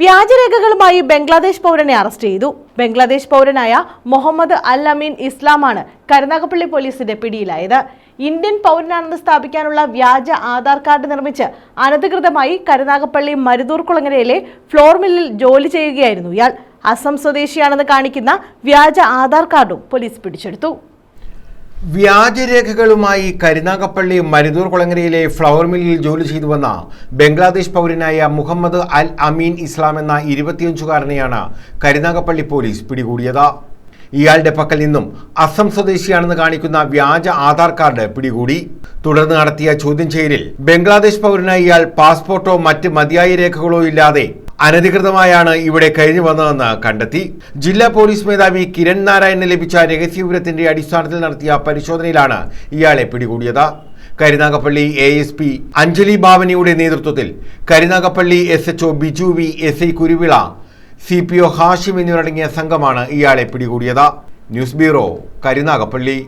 വ്യാജരേഖകളുമായി Bangladesh പൗരനെ arrest ചെയ്തു. ബംഗ്ലാദേശ് പൗരനായ മുഹമ്മദ് അൽ അമീൻ ഇസ്ലാമാണ് കരുനാഗപ്പള്ളി പോലീസിന്റെ പിടിയിലായത്. ഇന്ത്യൻ പൗരനാണെന്ന് സ്ഥാപിക്കാനുള്ള വ്യാജ ആധാർ കാർഡ് നിർമ്മിച്ച് അനധികൃതമായി കരുനാഗപ്പള്ളി മരുതൂർ കുളങ്ങരയിലെ ഫ്ലോർ മില്ലിൽ ജോലി ചെയ്യുകയായിരുന്നു ഇയാൾ. അസം സ്വദേശിയാണെന്ന് കാണിക്കുന്ന വ്യാജ ആധാർ കാർഡും പോലീസ് പിടിച്ചെടുത്തു. വ്യാജരേഖകളുമായി കരുനാഗപ്പള്ളി മരുതൂർ കുളങ്ങരയിലെ ഫ്ലവർ മില്ലിൽ ജോലി ചെയ്തു വന്ന ബംഗ്ലാദേശ് പൗരനായ മുഹമ്മദ് അൽ അമീൻ ഇസ്ലാം എന്ന ഇരുപത്തിയഞ്ചുകാരനെയാണ് കരുനാഗപ്പള്ളി പോലീസ് പിടികൂടിയത്. ഇയാളുടെ പക്കൽ നിന്നും അസം സ്വദേശിയാണെന്ന് കാണിക്കുന്ന വ്യാജ ആധാർ കാർഡ് പിടികൂടി. തുടർന്ന് നടത്തിയ ചോദ്യം ചെയ്യലിൽ ബംഗ്ലാദേശ് പൗരനായ ഇയാൾ പാസ്പോർട്ടോ മറ്റ് മതിയായ രേഖകളോ ഇല്ലാതെ അനധികൃതമായാണ് ഇവിടെ കഴിഞ്ഞു വന്നതെന്ന് കണ്ടെത്തി. ജില്ലാ പോലീസ് മേധാവി കിരൺ നാരായണന് ലഭിച്ച രഹസ്യവിവരത്തിന്റെ അടിസ്ഥാനത്തിൽ നടത്തിയ പരിശോധനയിലാണ് ഇയാളെ പിടികൂടിയത്. Karunagappally A S P Anjali ഭാവനിയുടെ നേതൃത്വത്തിൽ Karunagappally S H O Biju V S I Kuruvila C P O Hashim എന്നിവരടങ്ങിയ സംഘമാണ് ഇയാളെ പിടികൂടിയത്. News bureau Karunagappally.